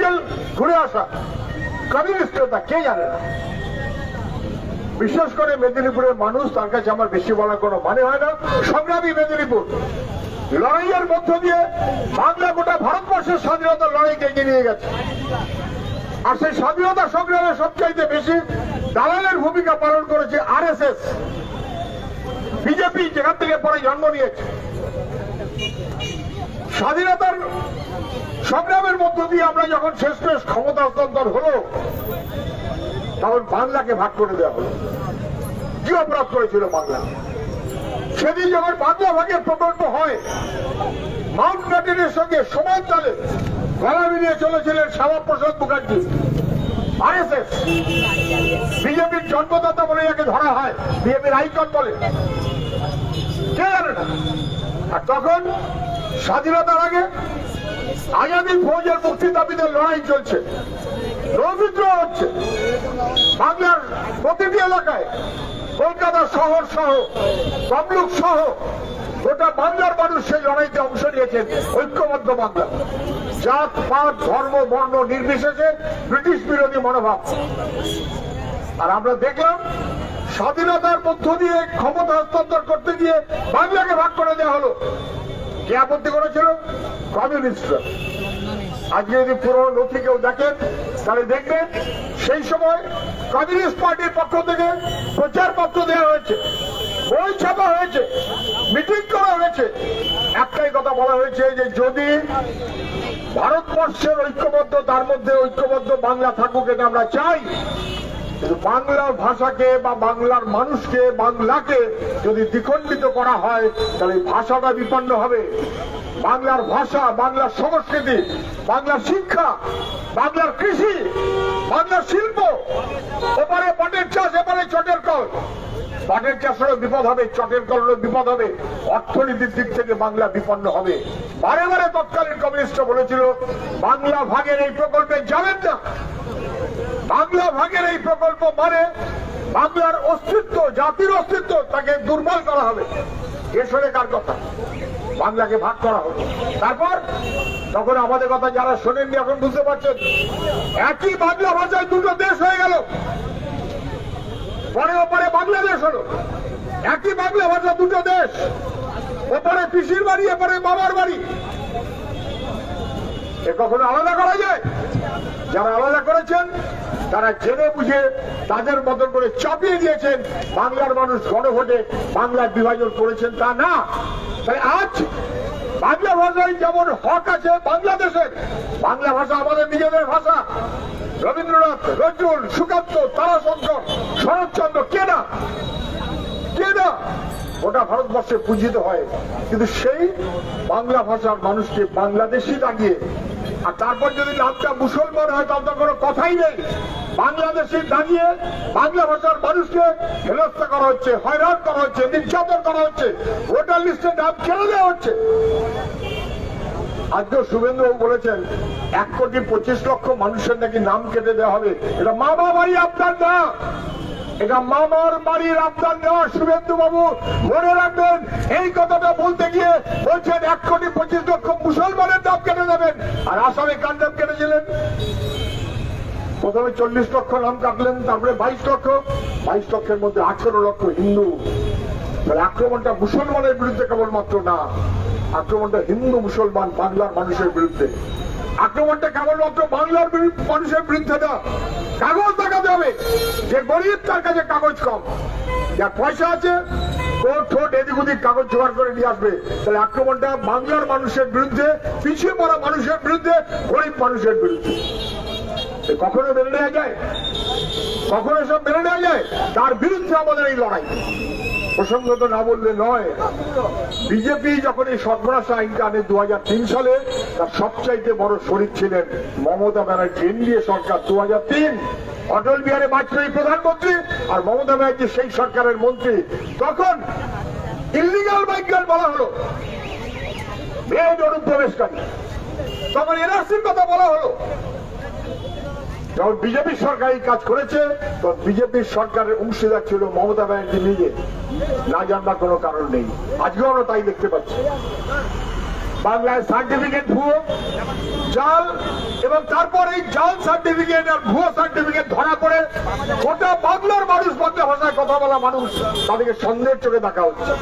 Jail ঘুরে আসা communist কে জানে? না বিশেষ করে মেদিনীপুরের মানুষ, তার কাছে আমার বেশি বলার কোনো মানে হয় না। সংগ্রামী মেদিনীপুর, লড়াইয়ের মধ্য দিয়ে বাংলা গোটা ভারতবর্ষের স্বাধীনতার লড়াইকে এগিয়ে নিয়ে গেছে। আর সেই স্বাধীনতা সংগ্রামে সবচাইতে বেশি দালালের ভূমিকা পালন করেছে আর বিজেপি যেখান থেকে পরে জন্ম নিয়েছে। স্বাধীনতার সংগ্রামের মধ্য দিয়ে আমরা যখন শেষ শেষ ক্ষমতা হস্তান্তর হলো, তখন বাংলাকে ভাগ করে দেওয়া হলো। কি অপরাধ করেছিল বাংলা? সেদিন যখন বাংলা ভাগের প্রকল্প হয় মাউন্ট ব্যাটেনের সঙ্গে সমান তালে গলা মিলিয়ে চলেছিলেন শ্যামাপ্রসাদ মুখার্জি। আরএসএস বিজেপির জন্মদাতা বলে যাকে ধরা হয়, বিজেপির আইকন বলে। কে জানে না? আর তখন স্বাধীনতার আগে আজাদি ফৌজের মুক্তির দাবিতে লড়াই চলছে। রৌদ্র হচ্ছে বাংলার প্রতিটি এলাকায় কলকাতা শহর সহ, তমলুক সহ, গোটা বাংলার মানুষ সেই লড়াইতে অংশ নিয়েছেন ঐক্যবদ্ধ বাংলা। জাত, পাত, ধর্ম, বর্ণ নির্বিশেষে ব্রিটিশ বিরোধী মনোভাব। আর আমরা দেখলাম স্বাধীনতার মধ্য দিয়ে ক্ষমতা হস্তান্তর করতে গিয়ে বাংলাকে ভাগ করে দেওয়া হলো। কে আপত্তি করেছিল, কমিউনিস্টরা। আজকে যদি পুরো নথি কেউ দেখেন, তাহলে দেখবেন সেই সময় কমিউনিস্ট পার্টির পক্ষ থেকে প্রচার পত্র দেওয়া হয়েছে, বই ছাপা হয়েছে, মিটিং করা হয়েছে। একটাই কথা বলা হয়েছে যে যদি ভারতবর্ষের ঐক্যবদ্ধ, তার মধ্যে ঐক্যবদ্ধ বাংলা থাকুক এটা আমরা চাই বাংলা ভাষাকে বা বাংলার মানুষকে, বাংলাকে যদি দ্বিখণ্ডিত করা হয়, তাহলে ভাষাটা বিপন্ন হবে। বাংলার ভাষা, বাংলার সংস্কৃতি, বাংলার শিক্ষা, বাংলার কৃষি, বাংলার শিল্প, ওপারে পাটের চাষ, এপারে চটের কল। পাটের চাষেরও বিপদ হবে, চটের কলেরও বিপদ হবে। অর্থনীতির দিক থেকে বাংলা বিপন্ন হবে। বারে বারে তৎকালীন কমিউনিস্ট বলেছিল, বাংলা ভাগের এই প্রকল্পে যাবেন না। বাংলা ভাগের এই প্রকল্প মানে বাংলার অস্তিত্ব, জাতির অস্তিত্ব তাকে দুর্বল করা হবে। এসরে কার কথা? বাংলাকে ভাগ করা হবে। তারপর তখন আমাদের কথা যারা শোনেননি এখন বুঝতে পারছেন, একই বাংলা ভাষায় দুটো দেশ হয়ে গেল। পরে ওপরে বাংলাদেশ হলো। একই বাংলা ভাষা দুটো দেশ। ওপরে পিসির বাড়ি, এপারে বাবার বাড়ি। এ কখনো আলাদা করা যায়? যারা আলাদা করেছেন তারা জেনে বুঝে তাদের মতন করে চাপিয়ে দিয়েছেন। বাংলার মানুষ গণভোটে বাংলার বিভাজন করেছেন তা না। তাই আজ বাংলা ভাষায় যেমন হক আছে বাংলাদেশের বাংলা ভাষা আমাদের নিজেদের ভাষা। রবীন্দ্রনাথ নজরুল সুকান্ত তারাশঙ্কর শরৎচন্দ্র, কে না? কে না? গোটা ভারতবর্ষে পূজিত হয়। কিন্তু সেই বাংলা ভাষার মানুষকে বাংলাদেশি দাঁড়িয়ে আর তারপর যদি নামটা মুসলমান হয়, তার কোনো কথাই নেই। বাংলাদেশি দাঁড়িয়ে বাংলা ভাষার মানুষকে হেনস্থা করা হচ্ছে, হয়রান করা হচ্ছে, নির্যাতন করা হচ্ছে, ভোটার লিস্টে নাম ছেড়ে দেওয়া হচ্ছে। আজকে শুভেন্দু বলেছেন, এক কোটি পঁচিশ লক্ষ মানুষের নাকি নাম কেটে দেওয়া হবে। এটা মা বাড়ি আপনার না এটা মামার বাড়ির আপনার নেওয়া শুভেন্দু বাবু, মনে রাখবেন, এই কথাটা বলতে গিয়ে বলছেন, এক কোটি পঁচিশ লক্ষ মুসলমানের নাম কেটে দেবেন, আর আসামে কার নাম কেটেছিলেন প্রথমে চল্লিশ লক্ষ নাম কাটলেন, তারপরে বাইশ লক্ষ, বাইশ লক্ষের মধ্যে আঠেরো লক্ষ হিন্দু। আক্রমণটা মুসলমানের বিরুদ্ধে কেবলমাত্র না, আক্রমণটা হিন্দু মুসলমান, বাংলার মানুষের বিরুদ্ধে। আক্রমণটা কেবলমাত্র বাংলার মানুষের বিরুদ্ধে না, কাগজ দেখাতে হবে যে গরিব তার কাছে কাগজ কম। যার পয়সা আছে কাগজ জোগাড় করে নিয়ে আসবে। তাহলে আক্রমণটা বাংলার মানুষের বিরুদ্ধে, পিছিয়ে পড়া মানুষের বিরুদ্ধে, গরিব মানুষের বিরুদ্ধে। কখনো মেনে নেওয়া যায়? কখনো সব মেনে নেওয়া যায়? তার বিরুদ্ধে আমাদের এই লড়াই। প্রসঙ্গত না বললে নয় বিজেপি যখন এই সর্বনাশ আইনটা আনে দু সালে, তার সবচাইতে বড় শরিক ছিলেন মমতা ব্যানার্জি এনডিএ সরকার দু হাজার তিন, অটল বিহারী বাজপেয়ী প্রধানমন্ত্রী আর মমতা ব্যানার্জি সেই সরকারের মন্ত্রী। তখন ইলিগাল মাইগ্রেন্ট বলা হলো। বেআইন অনুপ্রবেশকারী। তখন এনআরসির কথা বলা হলো। যখন বিজেপি সরকার এই কাজ করেছে, তখন বিজেপির সরকারের অংশীদার ছিল মমতা ব্যানার্জি নিজে। না জানবার কোনো কারণ নেই। আজকেও আমরা তাই দেখতে পাচ্ছি। বাংলায় সার্টিফিকেট ভুয়ো, জাল এবং তারপর এই জাল সার্টিফিকেট আর ভুয়ো সার্টিফিকেট ধরা পড়ে গোটা বাংলার মানুষ বাংলা ভাষায় কথা বলা মানুষ তাদেরকে সন্দেহের চোখে দেখা হচ্ছে।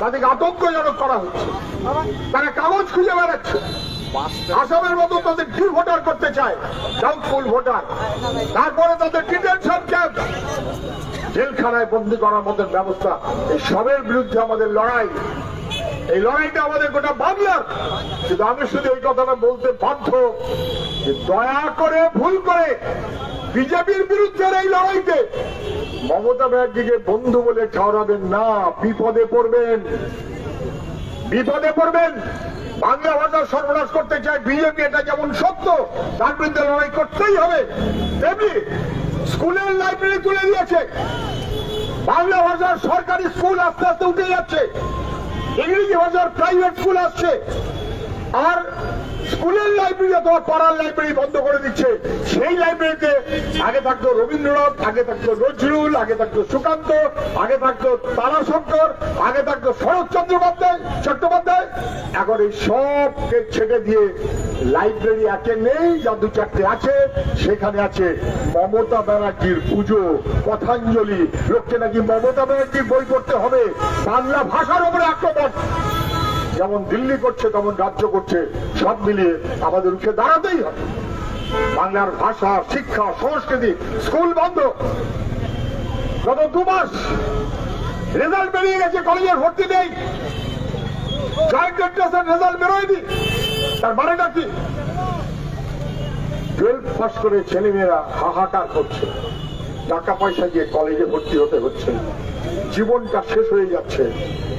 তাদেরকে আতঙ্কজনক করা হচ্ছে। তারা কাগজ খুঁজে বেড়াচ্ছে। আসামের মতো তাদের ডি ভোটার করতে চায়। ডাউটফুল ভোটার তারপরে তাদের ডিটেনশন ক্যাম্প জেলখানায় বন্দি করার মতো ব্যবস্থা। এই সবের বিরুদ্ধে আমাদের লড়াই। এই লড়াইটা আমাদের গোটা বাংলার। কিন্তু আমি শুধু এই কথাটা বলতে বাধ্য যে দয়া করে, ভুল করে বিজেপির বিরুদ্ধে এই লড়াইতে মমতা ব্যানার্জিকে বন্ধু বলে ঠাওরাবেন না। বিপদে পড়বেন। বিপদে পড়বেন। বাংলা ভাষা সর্বনাশ করতে চায় বিজেপি, এটা যেমন সত্য, তার বিরুদ্ধে লড়াই করতেই হবে। তেমনি স্কুলের লাইব্রেরি তুলে দিয়েছে। বাংলা ভাষার সরকারি স্কুল আস্তে আস্তে উঠে যাচ্ছে। ইংরেজি ভাষার প্রাইভেট স্কুল আসছে। আর স্কুলের লাইব্রেরি অথবা পাড়ার লাইব্রেরি বন্ধ করে দিচ্ছে। সেই লাইব্রেরিতে আগে থাকতো রবীন্দ্রনাথ, আগে থাকতো নজরুল, আগে থাকতো সুকান্ত, আগে থাকতো তারাশঙ্কর, আগে থাকতো শরৎ চট্টোপাধ্যায় চট্টোপাধ্যায়। এখন এই সবকে ছেড়ে দিয়ে লাইব্রেরি একে নেই যা দু চারটে আছে, সেখানে আছে মমতা ব্যানার্জির পুজো কথাঞ্জলি লোককে নাকি মমতা ব্যানার্জির বই পড়তে হবে। বাংলা ভাষার উপরে আক্রমণ। যেমন দিল্লি করছে, তেমন রাজ্য করছে, সব মিলিয়ে আমাদের উঠে দাঁড়াতেই হবে। বাংলার ভাষা, শিক্ষা, সংস্কৃতি, স্কুল বন্ধ। গত দু মাস রেজাল্ট বেরিয়ে গেছে কলেজের ভর্তি নেই। জয়েন্ট এন্ট্রান্সের রেজাল্ট বেরোয়নি। তার মানেটা কি? টুয়েলভ পাস করে ছেলেমেয়েরা হাহাকার করছে। টাকা পয়সা দিয়ে কলেজে ভর্তি হতে হচ্ছে জীবনটা শেষ হয়ে যাচ্ছে।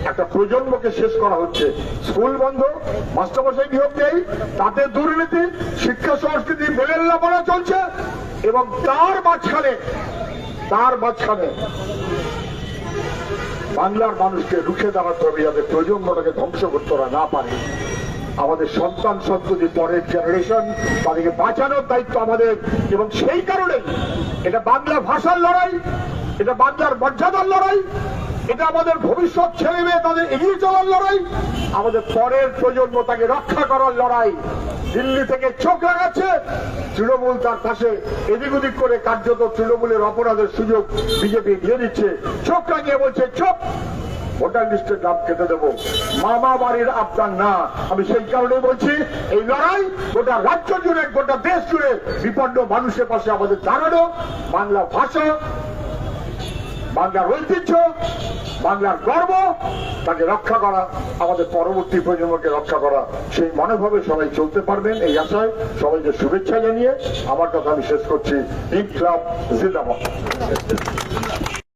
একটা প্রজন্মকে শেষ করা হচ্ছে। স্কুল বন্ধ, মাস্টারমশাই নিয়োগ নেই, তাতে দুর্নীতি, শিক্ষা, সংস্কৃতি মেলেল্লা পড়া চলছে, এবং তার মাঝখানে তার মাঝখানে বাংলার মানুষকে রুখে দাঁড়াতে হবে যাতে প্রজন্মটাকে ধ্বংস করতে না পারে। আমাদের সন্তান সন্ততি পরের জেনারেশন তাদেরকে বাঁচানোর দায়িত্ব আমাদের, এবং সেই কারণে এটা বাংলা ভাষার লড়াই, এটা বাংলার মর্যাদার লড়াই এটা আমাদের ভবিষ্যৎ ছেলে মেয়ে তাদের এগিয়ে চলার লড়াই। আমাদের পরের প্রজন্ম তাকে রক্ষা করার লড়াই। দিল্লি থেকে চোখ লাগাচ্ছে তৃণমূল তার পাশে। এদিক ওদিক করে কার্যত তৃণমূলের অপরাধের সুযোগ বিজেপি দিয়ে দিচ্ছে। চোখ লাগিয়ে বলছে, চোখ! ভোটার লিস্টের নাম কেটে দেবো। মামা বাড়ির আপনার না। আমি সেই কারণে বলছি, এই লড়াই গোটা রাজ্য জুড়ে, গোটা দেশ জুড়ে বিপন্ন মানুষের পাশে আমাদের দাঁড়ানো। বাংলা ভাষা বাংলার ঐতিহ্য, বাংলার গর্ব, তাকে রক্ষা করা, আমাদের পরবর্তী প্রজন্মকে রক্ষা করা, সেই মনোভাবে সবাই চলতে পারবেন এই আশায়, সবাইকে শুভেচ্ছা জানিয়ে আমার কথা আমি শেষ করছি। ইনকলাব জিন্দাবাদ।